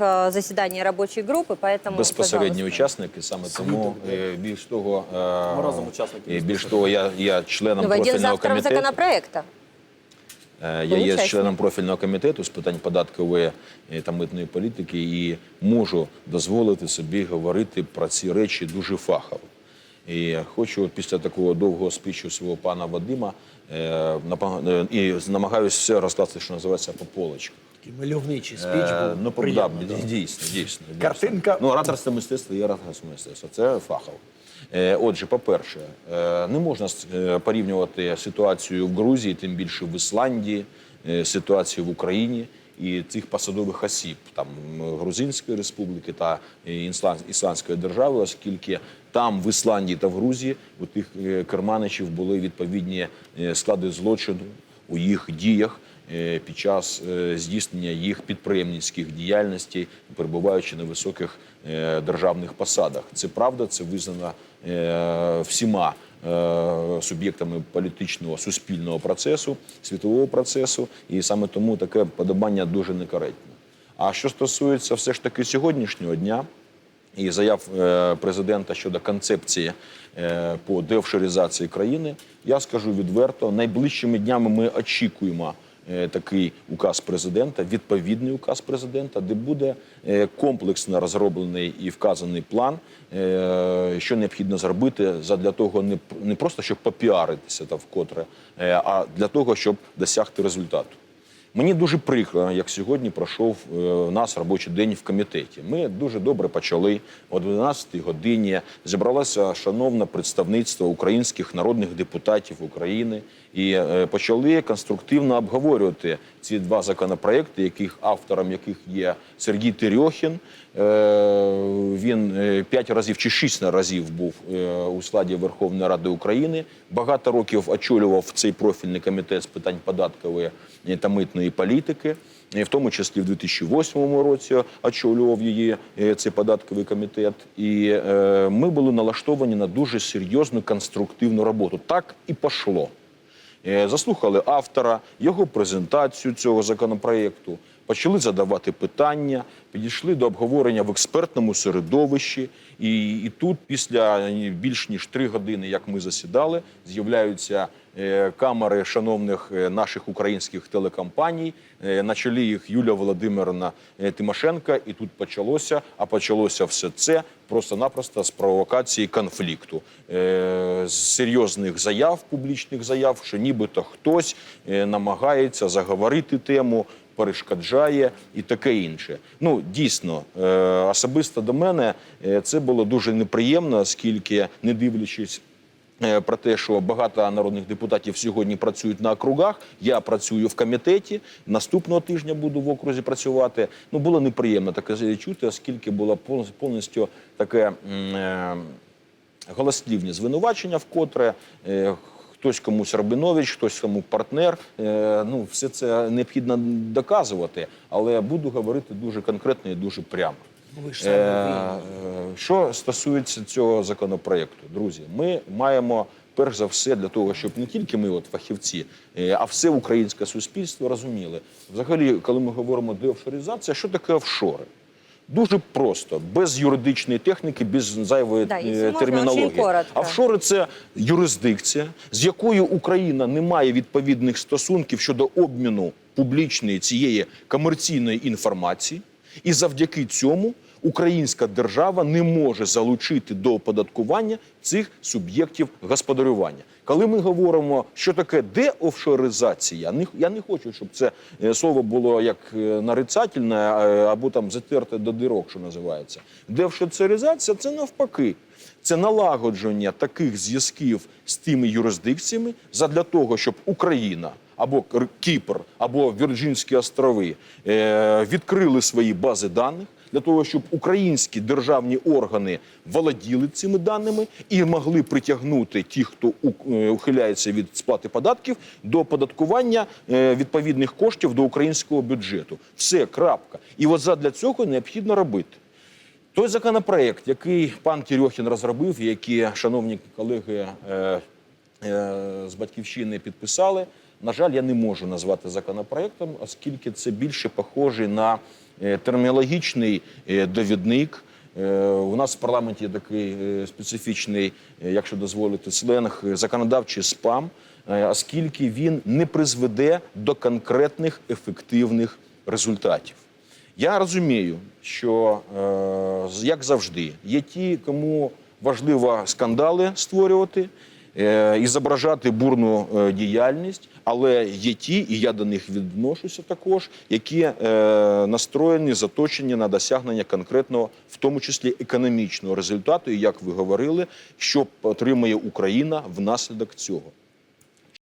э, заседания рабочей группы, поэтому, безпосередні пожалуйста. учасники. Саме тому е, більш того, е, разом учасники і більш того, я, я членом Ну, вы один из профільного авторов комітету. законопроекта. Е, Ви Я є учасник. членом профільного комітету з питань податкової е, та митної політики і можу дозволити собі говорити про ці речі дуже фахово. І хочу після такого довгого спічу свого пана Вадима е, напа- е, і намагаюся все розкласти, що називається по полочках. Такий мальовничий спіч Е, був. Ну, приємний, да, дійсно, дійсно. Картинка. Ну, ораторське мистецтво є ораторське мистецтво. Це фахово. Е, Отже, по-перше, е, не можна порівнювати ситуацію в Грузії, тим більше в Ісландії, ситуацію в Україні і цих посадових осіб там Грузинської республіки та Ісландської держави, оскільки там в Ісландії та в Грузії у тих керманичів були відповідні склади злочину у їх діях е, під час е, здійснення їх підприємницьких діяльностей, перебуваючи на високих е, державних посадах. Це правда, це визнано всіма суб'єктами політичного суспільного процесу, світового процесу, і саме тому таке подобання дуже некоректне. А що стосується все ж таки сьогоднішнього дня, і заяв е, президента щодо концепції е, по деофшоризації країни, я скажу відверто, найближчими днями ми очікуємо е, такий указ президента, відповідний указ президента, де буде комплексно розроблений і вказаний план, що необхідно зробити задля того, не, просто щоб попіаритися та вкотре, а для того, щоб досягти результату. Мені дуже прикро, як сьогодні пройшов е, у нас робочий день в комітеті. Ми дуже добре почали. О 12 годині зібралося шановне представництво українських народних депутатів України і е, почали конструктивно обговорювати ці два законопроекти, яких автором яких є Сергій Терьохін. Е, Він п'ять разів чи шість разів був у складі Верховної Ради України. Багато років очолював цей профільний комітет з питань податкової та митної політики. В тому числі в 2008 році очолював її е, цей податковий комітет. І е, ми були налаштовані на дуже серйозну конструктивну роботу. Так і пішло. Е, Заслухали автора, його презентацію цього законопроєкту, почали задавати питання, підійшли до обговорення в експертному середовищі. І, і тут, після е, більш ніж три години, як ми засідали, з'являються е, камери шановних е, наших українських телекомпаній. На чолі їх Юлія Володимирівна Тимошенка. І тут почалося, а почалося все це просто-напросто з провокації конфлікту, з серйозних заяв, публічних заяв, що нібито хтось намагається заговорити тему. Перешкоджає і таке інше. Ну дійсно, е, особисто до мене е, це було дуже неприємно, оскільки, не дивлячись е, про те, що багато народних депутатів сьогодні працюють на округах. Я працюю в комітеті. Наступного тижня буду в окрузі працювати. Ну було неприємно таке чути, оскільки було повністю- таке. голослівні звинувачення, вкотре хтось комусь Рабинович, хтось кому партнер. Е, ну, все це необхідно доказувати, але буду говорити дуже конкретно і дуже прямо. Ви ж е, Що стосується цього законопроекту, друзі, ми маємо перш за все для того, щоб не тільки ми, от фахівці, е, а все українське суспільство розуміли. Взагалі, коли ми говоримо деофшоризація, що таке офшори? Дуже просто, без юридичної техніки, без зайвої Да, е, термінології. Офшори це юрисдикція, з якою Україна не має відповідних стосунків щодо обміну публічної цієї комерційної інформації, і завдяки цьому українська держава не може залучити до оподаткування цих суб'єктів господарювання. Коли ми говоримо, що таке деофшоризація, я не хочу, щоб це е, слово було як е, нарицательне е, або там затерте до дирок, що називається. Деофшоризація це навпаки. Це налагодження таких зв'язків з тими юрисдикціями задля того, щоб Україна або Кіпр, або Вірджинські острови відкрили свої бази даних для того, щоб українські державні органи володіли цими даними і могли притягнути ті, хто е, ухиляється від сплати податків, до оподаткування е, відповідних коштів до українського бюджету. Все, крапка. І от задля цього необхідно робити. Той законопроект, який пан Кірьохін розробив, які шановні колеги е, з батьківщини підписали, на жаль, я не можу назвати законопроектом, оскільки це більше похоже на термінологічний е, довідник. Е, У нас в парламенті є такий е, специфічний, е, якщо дозволити, сленг, е, законодавчий спам, е, оскільки він не призведе до конкретних ефективних результатів. Я розумію, що е, як завжди, є ті, кому важливо скандали створювати е, і зображати бурну е, діяльність, але є ті, і я до них відношуся також, які е, настроєні, заточені на досягнення конкретного, в тому числі економічного результату, і як ви говорили, що отримає Україна внаслідок цього.